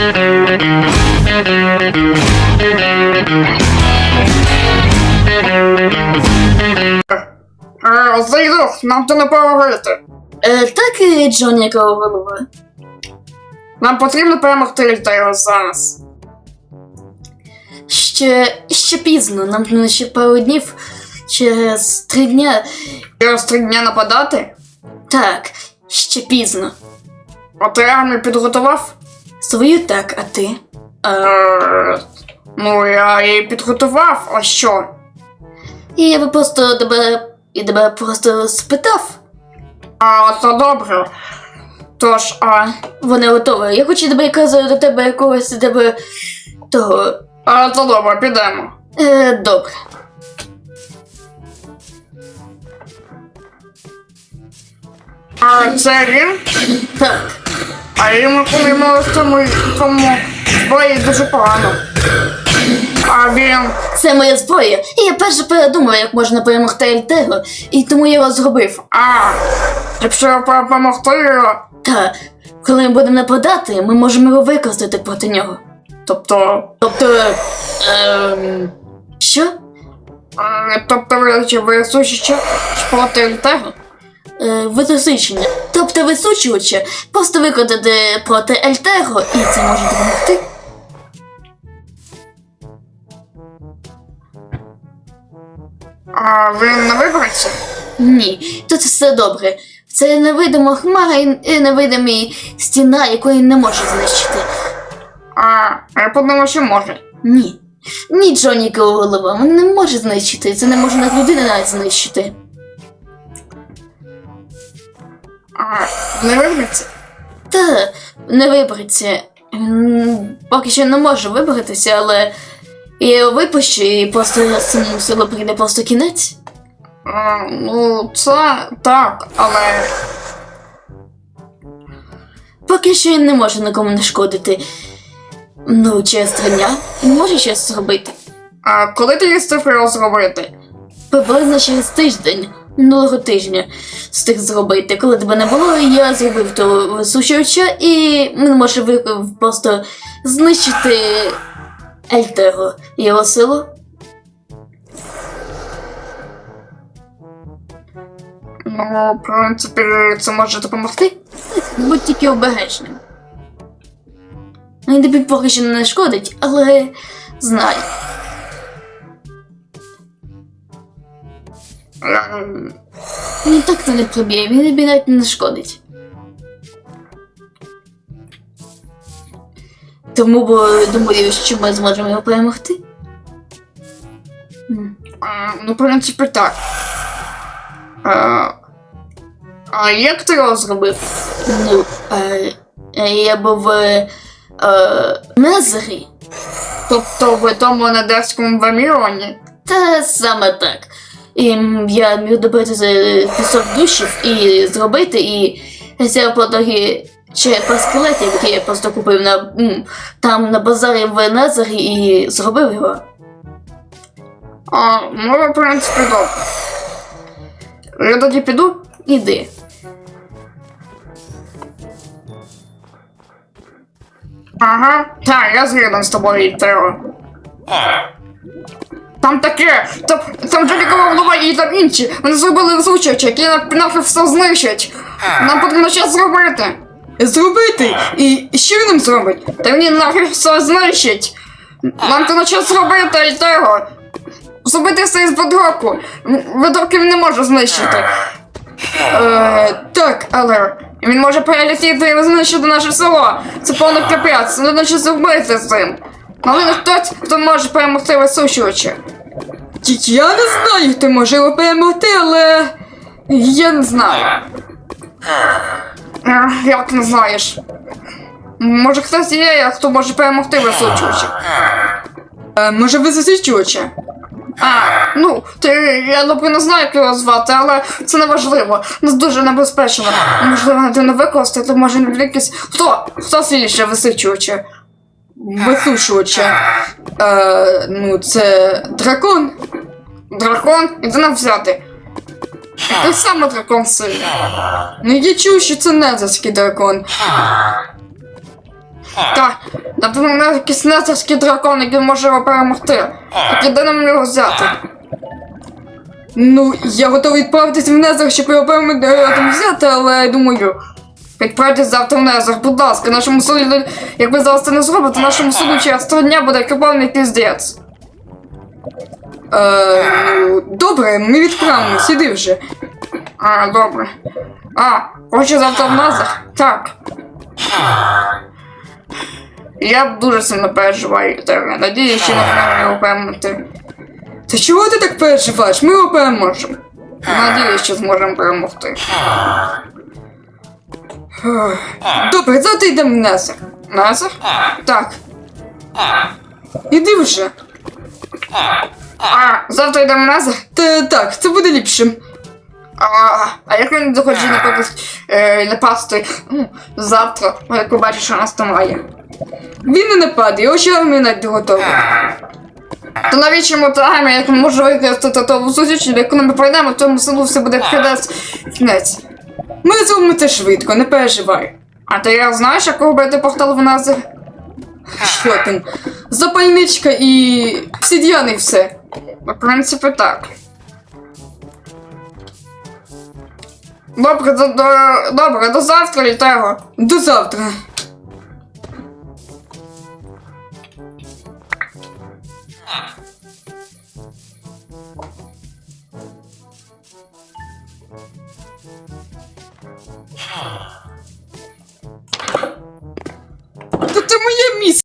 Е, Зайду, нам то не поговорити. Е, так, Джоні голова. Нам потрібно перемогти Літео зараз. Ще, ще пізно, нам ще пару днів. Через три дня. Через три дня нападати? Так, ще пізно. А ти армію підготував? Свою так, а ти? Ну, я її підготував, а що? я би просто тебе. І тебе просто спитав. А, це добре. Тож, а, Вони готові. Я хочу тебе казати до тебе якогось тебе того. а це добре, підемо. Е, добре. А це він? Так. А йому помимо в тому, тому бої дуже погано. А він. Це моя зброя. І я перше передумав, як можна перемогти Ельтего, і тому я його зробив. А, якщо допомогти його, Та, коли ми будемо нападати, ми можемо його використати проти нього. тобто. Тобто. Ем, що? е, Тобто ви чи ви суші проти того? Е, височення. Тобто висучувача просто викладати проти Ельтего, і це може допомогти. А він не вибереться? Ні, тут все добре. Це невидима хмара і невидимі стіна, якої не може знищити. А, я подумав, що може. Ні. Ні, Джоніка голова, не може знищити. Це не може навіть людина навіть знищити. А, не вибереться? Та не вибереться. Поки що не може вибратися, але я його випущу і просто самому селу прийде просто кінець. А, ну, це так, але. Поки що він не може нікому не шкодити. Ну, через три дня може щось зробити. А коли ти її цифру зробити? Приблизно через тиждень, минулого тижня, встиг зробити. Коли тебе не було, я зробив того висушувача, і він може просто знищити Ельтеро його силу. Ну, в принципі, це може допомогти. Будь тільки обережним. Він тобі поки що не шкодить, але знай. Він так не проб'є, він тобі навіть не шкодить. Тому бо думаю, що ми зможемо його перемогти. А, ну, в принципі, так. А, а як ти його зробив? Ну, е, е, я був е, е, Незері. Тобто в тому недерському ваміроні? Та саме так. І я міг добити за пісок душів і зробити, і взяв по дорогі ще по скелетів, які я просто купив на, там на базарі в Незері і зробив його. А, ну, в принципі, добре. Я тоді піду? Іди. Ага, так, я згіден з тобою, Тео. Там таке, там, там Джолікова голова і там інші. Вони зробили висучач, які на- нафіг все знищать. Нам потрібно щось зробити. Зробити? І що він нам зробить? Та він нафіг все знищить. Нам треба щось зробити, Альтего. Зробити все із бедроку. Бедроки він не може знищити. Е, так, але він може перелетіти і знищити наше село. Це повний капець, треба щось зробити з цим. Але не хтось, хто може перемогти висушувача. Я не знаю, може його перемогти, але я не знаю. Як не знаєш? Може хтось є, хто може перемогти висушувача? Е, може висушувача? А, ну, ти, я не знаю, як його звати, але це не важливо. Нас дуже небезпечно. Можливо, ти не використати, може не якийсь. Хто? Хто сильніше висичувача? Висушувача. Е, ну, це дракон. Дракон? Іди нам взяти. Ти саме дракон сильний. Ну я чув, що це незерський дракон. Так, тобто мене якийсь несерський дракон, який може його перемогти. Так де нам його взяти? Ну, я готовий відправитися в Незер, щоб його перемогти взяти, але я думаю. Відправтесь завтра в Незер, будь ласка, нашому суду, як ви зараз це не зробите, нашому суду через три дня буде кипавний піздець. Е, добре, ми відправимось, іди вже. А, добре. А, хоче завтра в Незер? Так. Я дуже сильно переживаю тебе. Надіюсь, що ми зможемо його. Та чого ти так переживаєш? Ми переможемо. Надіюсь, що зможемо перемогти. Добре, завтра йдемо в Незер. Незер? Так. Іди вже. А, завтра йдемо в Незер? Та так, це буде ліпшим. А, а як він захоче наприклад, е, напасти ну, завтра, ну, як побачиш, що нас там має? Він не нападе, його ще мінати готовий. То навіщо йому тайми, як він може використати того зустріч, яку ми пройдемо, тому селу все буде кидати кінець. Ми зробимо це швидко, не переживай. А ти я знаєш, як робити портал в нас? Що там? Запальничка і і все. В принципі, так. Добре, до, до, добре, до завтра, Літего. До завтра. Та ти моя